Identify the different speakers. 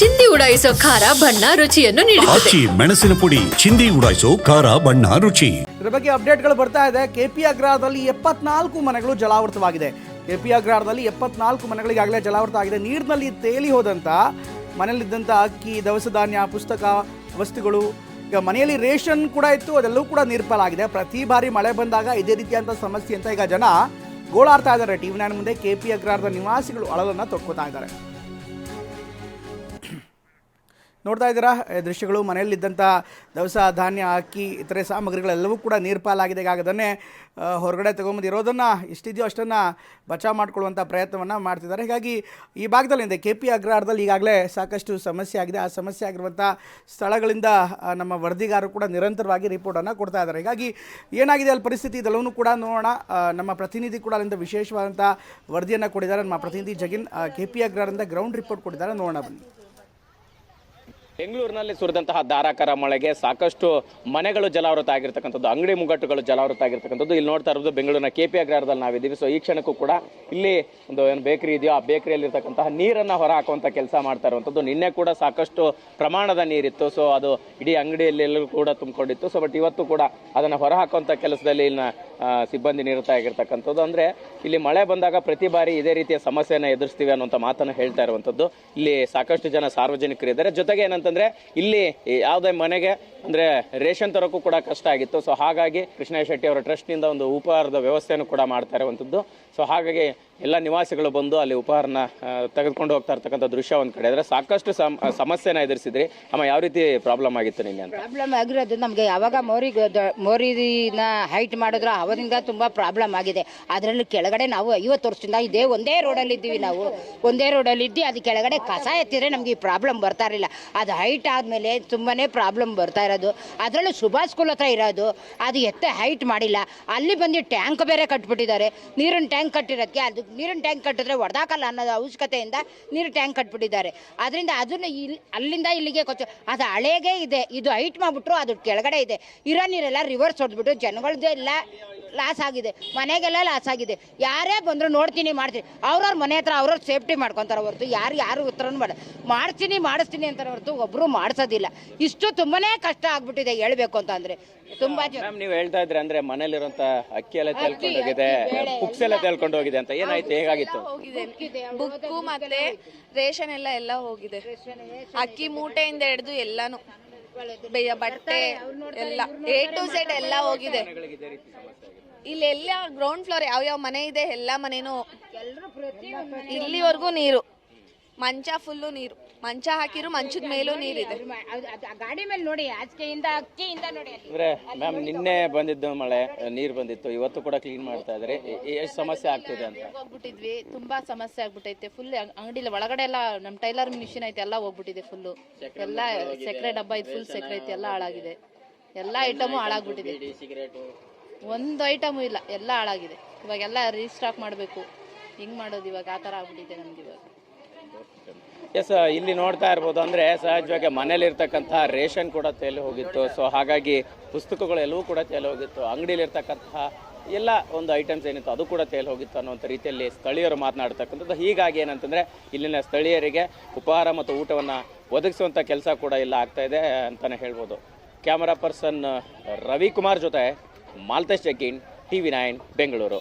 Speaker 1: ಚಿಂದಿ ಉಡಾಯಿಸೋ ಖಾರ ಬಣ್ಣ ರುಚಿಯನ್ನು ನೀಡುತ್ತದೆ.
Speaker 2: ಆಚಿ ಮೆಣಸಿನ ಪುಡಿ ಚಿಂದಿ ಉಡಾಯಿಸೋ ಖಾರ ಬಣ್ಣ ರುಚಿ.
Speaker 3: ಇದರ ಬಗ್ಗೆ ಅಪ್ಡೇಟ್ಗಳು ಬರ್ತಾ ಇದೆ. ಕೆಪಿ ಅಗ್ರಹಾರದಲ್ಲಿ ಎಪ್ಪತ್ನಾಲ್ಕು ಮನೆಗಳು ಜಲಾವೃತವಾಗಿದೆ. ಕೆಪಿ ಅಗ್ರಹಾರದಲ್ಲಿ ಎಪ್ಪತ್ನಾಲ್ಕು ಮನೆಗಳಿಗಾಗಲೇ ಜಲಾವೃತ ಆಗಿದೆ. ನೀರಿನಲ್ಲಿ ತೇಲಿ ಹೋದಂಥ ಮನೆಯಲ್ಲಿದ್ದಂಥ ಅಕ್ಕಿ ದವಸ ಧಾನ್ಯ ಪುಸ್ತಕ ವಸ್ತುಗಳು ಈಗ ಮನೆಯಲ್ಲಿ ರೇಷನ್ ಕೂಡ ಇತ್ತು ಅದೆಲ್ಲವೂ ಕೂಡ ನಿರ್ಪಾಲಾಗಿದೆ ಪ್ರತಿ ಬಾರಿ ಮಳೆ ಬಂದಾಗ ಇದೇ ರೀತಿಯಾದಂಥ ಸಮಸ್ಯೆ ಅಂತ ಈಗ ಜನ ಗೋಳಾಡ್ತಾ ಇದ್ದಾರೆ. ಟಿವಿ ನೈನ್ ಮುಂದೆ ಕೆಪಿ ಅಗ್ರಹಾರದ ನಿವಾಸಿಗಳು ಅಳಲನ್ನು ತೊಡ್ಕೋತಾ ಇದ್ದಾರೆ. ನೋಡ್ತಾ ಇದ್ದೀರಾ? ದೃಶ್ಯಗಳು ಮನೆಯಲ್ಲಿದ್ದಂಥ ದವಸ, ಧಾನ್ಯ ಅಕ್ಕಿ ಇತರೆ ಸಾಮಗ್ರಿಗಳೆಲ್ಲವೂ ಕೂಡ ನೀರು ಪಾಲಾಗಿದೆ ಈಗ ಅದನ್ನೇ ಹೊರಗಡೆ ತಗೊಂಬಂದಿರೋದನ್ನು ಎಷ್ಟಿದೆಯೋ ಅಷ್ಟನ್ನು ಬಚಾವ್ ಮಾಡ್ಕೊಳ್ಳುವಂಥ ಪ್ರಯತ್ನವನ್ನು ಮಾಡ್ತಿದ್ದಾರೆ. ಹೀಗಾಗಿ ಈ ಭಾಗದಲ್ಲಿಂದ ಕೆ ಪಿ ಅಗ್ರಹಾರದಲ್ಲಿ ಈಗಾಗಲೇ ಸಾಕಷ್ಟು ಸಮಸ್ಯೆ ಆಗಿದೆ. ಆ ಸಮಸ್ಯೆ ಆಗಿರುವಂಥ ಸ್ಥಳಗಳಿಂದ ನಮ್ಮ ವರದಿಗಾರರು ಕೂಡ ನಿರಂತರವಾಗಿ ರಿಪೋರ್ಟನ್ನು ಕೊಡ್ತಾ ಇದ್ದಾರೆ. ಹೀಗಾಗಿ ಏನಾಗಿದೆ, ಅಲ್ಲಿ ಪರಿಸ್ಥಿತಿ ಇದೆಲ್ಲವೂ ಕೂಡ ನೋಡೋಣ. ನಮ್ಮ ಪ್ರತಿನಿಧಿ ಕೂಡ ಅಲ್ಲಿಂದ ವಿಶೇಷವಾದಂಥ ವರದಿಯನ್ನು ಕೊಟ್ಟಿದ್ದಾರೆ. ನಮ್ಮ ಪ್ರತಿನಿಧಿ ಜಗಿನ್ ಕೆ ಪಿ ಅಗ್ರಹಾರದಿಂದ ಗ್ರೌಂಡ್ ರಿಪೋರ್ಟ್ ಕೊಟ್ಟಿದ್ದಾರೆ. ನೋಡೋಣ ಬನ್ನಿ.
Speaker 4: ಬೆಂಗಳೂರಿನಲ್ಲಿ ಸುರಿದಂತಹ ಧಾರಾಕಾರ ಮಳೆಗೆ ಸಾಕಷ್ಟು ಮನೆಗಳು ಜಲಾವೃತ ಆಗಿರ್ತಕ್ಕಂಥದ್ದು, ಅಂಗಡಿ ಮುಗ್ಗಟ್ಟುಗಳು ಜಲಾವೃತ ಆಗಿರ್ತಕ್ಕಂಥದ್ದು. ಇಲ್ಲಿ ನೋಡ್ತಾ ಇರೋದು ಬೆಂಗಳೂರಿನ ಕೆ ಪಿ ಅಗ್ರಹಾರದಲ್ಲಿ ನಾವಿದ್ದೀವಿ. ಸೊ ಈ ಕ್ಷಣಕ್ಕೂ ಕೂಡ ಇಲ್ಲಿ ಒಂದು ಏನು ಬೇಕರಿ ಇದೆಯೋ, ಆ ಬೇಕರಿಯಲ್ಲಿ ಇರ್ತಕ್ಕಂತಹ ನೀರನ್ನು ಹೊರ ಹಾಕುವಂಥ ಕೆಲಸ ಮಾಡ್ತಾ ಇರುವಂಥದ್ದು. ನಿನ್ನೆ ಕೂಡ ಸಾಕಷ್ಟು ಪ್ರಮಾಣದ ನೀರಿತ್ತು. ಸೊ ಅದು ಇಡೀ ಅಂಗಡಿಯಲ್ಲಿ ಕೂಡ ತುಂಬಿಕೊಂಡಿತ್ತು. ಸೊ ಬಟ್ ಇವತ್ತು ಕೂಡ ಅದನ್ನು ಹೊರ ಹಾಕುವಂಥ ಕೆಲಸದಲ್ಲಿ ಇಲ್ಲಿನ ಸಿಬ್ಬಂದಿ ನಿರತ ಆಗಿರ್ತಕ್ಕಂಥದ್ದು. ಅಂದರೆ ಇಲ್ಲಿ ಮಳೆ ಬಂದಾಗ ಪ್ರತಿ ಬಾರಿ ಇದೇ ರೀತಿಯ ಸಮಸ್ಯೆಯನ್ನು ಎದುರಿಸ್ತೀವಿ ಅನ್ನುವಂಥ ಮಾತನ್ನು ಹೇಳ್ತಾ ಇರುವಂಥದ್ದು. ಇಲ್ಲಿ ಸಾಕಷ್ಟು ಜನ ಸಾರ್ವಜನಿಕರು ಇದ್ದಾರೆ. ಜೊತೆಗೆ ಏನಂತಂದರೆ ಇಲ್ಲಿ ಯಾವುದೇ ಮನೆಗೆ ಅಂದರೆ ರೇಷನ್ ತರೋಕ್ಕೂ ಕೂಡ ಕಷ್ಟ ಆಗಿತ್ತು. ಸೊ ಹಾಗಾಗಿ ಕೃಷ್ಣ ಶೆಟ್ಟಿ ಅವರ ಟ್ರಸ್ಟ್ನಿಂದ ಒಂದು ಉಪಹಾರದ ವ್ಯವಸ್ಥೆಯನ್ನು ಕೂಡ ಮಾಡ್ತಾ ಇರುವಂಥದ್ದು. ಸೊ ಹಾಗಾಗಿ ಎಲ್ಲ ನಿವಾಸಿಗಳು ಬಂದು ಅಲ್ಲಿ ಉಪಹಾರನ ತೆಗೆದುಕೊಂಡು ಹೋಗ್ತಾ ಇರ್ತಕ್ಕಂಥ ದೃಶ್ಯ ಒಂದು ಕಡೆ. ಆದರೆ ಸಾಕಷ್ಟು ಸಮ ಸಮಸ್ಯೆನ ಎದುರಿಸಿದ್ರಿ. ಅಮ್ಮ, ಯಾವ ರೀತಿ ಪ್ರಾಬ್ಲಮ್ ಆಗಿತ್ತು ನಿನ್ನೆ ಅಂತ?
Speaker 5: ಪ್ರಾಬ್ಲಮ್ ಆಗಿರೋದು ನಮಗೆ ಯಾವಾಗ ಮೋರಿ ಮೋರಿನ ಹೈಟ್ ಮಾಡಿದ್ರು ಅವರಿಂದ ತುಂಬ ಪ್ರಾಬ್ಲಮ್ ಆಗಿದೆ. ಅದರಲ್ಲಿ ಕೆಳಗಡೆ ನಾವು ಐವತ್ತು ವರ್ಷದಿಂದ ಇದೇ ಒಂದೇ ರೋಡಲ್ಲಿ ಇದ್ದೀವಿ ನಾವು. ಒಂದೇ ರೋಡಲ್ಲಿ ಇದ್ದು, ಅದು ಕೆಳಗಡೆ ಕಸ ಎತ್ತಿದ್ರೆ ನಮಗೆ ಈ ಪ್ರಾಬ್ಲಮ್ ಬರ್ತಾ ಇರಲಿಲ್ಲ. ಅದು ಹೈಟ್ ಆದಮೇಲೆ ತುಂಬಾ ಪ್ರಾಬ್ಲಮ್ ಬರ್ತಾ ಇರೋದು. ಅದರಲ್ಲೂ ಸುಭಾಷ್ ಸ್ಕೂಲ್ ಹತ್ರ ಇರೋದು. ಅದು ಎತ್ತ ಹೈಟ್ ಮಾಡಿಲ್ಲ. ಅಲ್ಲಿ ಬಂದು ಟ್ಯಾಂಕ್ ಬೇರೆ ಕಟ್ಬಿಟ್ಟಿದ್ದಾರೆ. ನೀರಿನ ಟ್ಯಾಂಕ್ ಕಟ್ಟಿರೋದಕ್ಕೆ ಅದು ನೀರಿನ ಟ್ಯಾಂಕ್ ಕಟ್ಟಿದ್ರೆ ಹೊಡೆದಾಕಲ್ಲ ಅನ್ನೋದು ಅವಶ್ಯಕತೆಯಿಂದ ನೀರು ಟ್ಯಾಂಕ್ ಕಟ್ಬಿಟ್ಟಿದ್ದಾರೆ. ಅದರಿಂದ ಅದನ್ನು ಇಲ್ಲಿ ಅಲ್ಲಿಂದ ಇಲ್ಲಿಗೆ ಕೊಚ್ಚು. ಅದು ಹಳೆಗೆ ಇದೆ. ಇದು ಹೈಟ್ ಮಾಡಿಬಿಟ್ರು ಅದು ಕೆಳಗಡೆ ಇದೆ. ಇರೋ ನೀರೆಲ್ಲ ರಿವರ್ಸ್ ಹೊಡೆದ್ಬಿಟ್ಟು ಜನಗಳದ್ದು ಎಲ್ಲ ಲಾಸ್ ಆಗಿದೆ. ಮನೆಗೆಲ್ಲ ಲಾಸ್ ಆಗಿದೆ. ಯಾರೇ ಬಂದರೂ ನೋಡ್ತೀನಿ ಮಾಡ್ತೀನಿ. ಅವ್ರವ್ರ ಮನೆ ಹತ್ರ ಅವ್ರವ್ರ ಸೇಫ್ಟಿ ಮಾಡ್ಕೊತಾರೆ ಹೊರತು. ಯಾರು ಯಾರು ಉತ್ತರನೂ ಮಾಡ ಮಾಡ್ತೀನಿ ಮಾಡಿಸ್ತೀನಿ ಅಂತಾರೆ ಹೊರತು ಒಬ್ಬರು ಮಾಡಿಸೋದಿಲ್ಲ. ಇಷ್ಟು ತುಂಬಾನೇ ಕಷ್ಟ ಆಗ್ಬಿಟ್ಟಿದೆ ಹೇಳ್ಬೇಕು ಅಂತ ಅಂದರೆ. ತುಂಬ
Speaker 4: ನೀವು ಹೇಳ್ತಾ ಇದ್ರೆ ಅಂದ್ರೆ ಮನೇಲಿರುವಂತ ಅಕ್ಕಿ ಎಲ್ಲ ತೇಲ್ಕೊಂಡು ಹೋಗಿದೆ ಬುಕ್ಸ್ ಎಲ್ಲ ಹೋಗಿದೆ ಅಂತ. ಏನಾಯ್ತು? ಹೇಗಾಗಿತ್ತು?
Speaker 6: ಹೋಗಿದೆ. ಬುಕ್ಕು ಮತ್ತೆ ರೇಷನ್ ಎಲ್ಲ ಎಲ್ಲ ಹೋಗಿದೆ. ಅಕ್ಕಿ ಮೂಟೆಯಿಂದ ಹಿಡಿದು ಎಲ್ಲಾನು. ಬೆ- ಬಟ್ಟೆ ಎಲ್ಲ. ಎ ಟು ಝೆಡ್ ಎಲ್ಲ ಹೋಗಿದೆ. ಇಲ್ಲಿ ಎಲ್ಲ ಗ್ರೌಂಡ್ ಫ್ಲೋರ್ ಯಾವ ಯಾವ ಮನೆ ಇದೆ ಎಲ್ಲ ಮನೆನೂ ಇಲ್ಲಿವರೆಗೂ ನೀರು. ಮಂಚ ಫುಲ್ಲು ನೀರು. ಮಂಚ ಹಾಕಿರು ಮಂಚದ ಮೇಲೂ ನೀರಿದೆ
Speaker 5: ಇದೆ. ಅದು ಆ ಗಾಡಿ ಮೇಲೆ ನೋಡಿ ಆಚೆಯಿಂದ ಅಕ್ಕಿಯಿಂದ ನೋಡಿ ಅಲ್ಲಿ.
Speaker 4: ಅಂದ್ರೆ ಮ್ಯಾಮ್ ನಿನ್ನೆ ಬಂದಿದ್ದು ಮಳೆ ನೀರು ಬಂದಿತ್ತು. ಇವತ್ತು ಕೂಡ ಕ್ಲೀನ್ ಮಾಡ್ತಾ ಇದ್ರೆ. ಎಷ್ಟು ಸಮಸ್ಯೆ ಆಗ್ತಿದೆ ಅಂತ?
Speaker 7: ಹೋಗ್ಬಿಟ್ಟಿದ್ವಿ. ತುಂಬಾ ಸಮಸ್ಯೆ ಆಗ್ಬಿಟ್ಟೈತೆ. ಫುಲ್ ಅಂಗಡಿಲಿ ಒಳಗಡೆ ಎಲ್ಲ ನಮ್ಮ ಟೈಲರ್ ಮಿಷಿನ್ ಐತೆ ಎಲ್ಲ ಹೋಗ್ಬಿಟ್ಟಿದೆ ಫುಲ್ಲು ಎಲ್ಲ ಸಕ್ಕರೆ ಡಬ್ಬ ಇದು ಫುಲ್ ಸಕ್ಕರೆ ಐತೆ ಎಲ್ಲ ಹಾಳಾಗಿದೆ. ಎಲ್ಲ ಐಟಮು ಹಾಳಾಗ್ಬಿಟ್ಟಿದೆ. ಒಂದು ಐಟಮು ಇಲ್ಲ ಎಲ್ಲ ಹಾಳಾಗಿದೆ. ಇವಾಗೆಲ್ಲ ರೀಸ್ಟಾಕ್ ಮಾಡಬೇಕು. ಹಿಂಗ್ ಮಾಡೋದು ಇವಾಗ? ಆ ಥರ ಆಗ್ಬಿಟ್ಟಿದೆ ನಮ್ಗೆ ಇವಾಗ.
Speaker 4: ಎಸ್ ಇಲ್ಲಿ ನೋಡ್ತಾ ಇರ್ಬೋದು ಅಂದರೆ ಸಹಜವಾಗಿ ಮನೇಲಿ ಇರ್ತಕ್ಕಂತಹ ರೇಷನ್ ಕೂಡ ತೇಲಿ ಹೋಗಿತ್ತು. ಸೊ ಹಾಗಾಗಿ ಪುಸ್ತಕಗಳೆಲ್ಲವೂ ಕೂಡ ತೇಲಿ ಹೋಗಿತ್ತು. ಅಂಗಡಿಯಲ್ಲಿ ಇರ್ತಕ್ಕಂತಹ ಎಲ್ಲ ಒಂದು ಐಟಮ್ಸ್ ಏನಿತ್ತು ಅದು ಕೂಡ ತೇಲಿ ಹೋಗಿತ್ತು ಅನ್ನೋಂಥ ರೀತಿಯಲ್ಲಿ ಸ್ಥಳೀಯರು ಮಾತನಾಡ್ತಕ್ಕಂಥದ್ದು. ಹೀಗಾಗಿ ಏನಂತಂದರೆ ಇಲ್ಲಿನ ಸ್ಥಳೀಯರಿಗೆ ಉಪಹಾರ ಮತ್ತು ಊಟವನ್ನು ಒದಗಿಸುವಂಥ ಕೆಲಸ ಕೂಡ ಇಲ್ಲ ಆಗ್ತಾ ಇದೆ ಅಂತಾನೆ ಹೇಳ್ಬೋದು. ಕ್ಯಾಮರಾ ಪರ್ಸನ್ ರವಿಕುಮಾರ್ ಜೊತೆ ಮಾಲ್ತೇಶ್ ಜಗ್ಗಿನ್ ಟಿ ವಿ ಬೆಂಗಳೂರು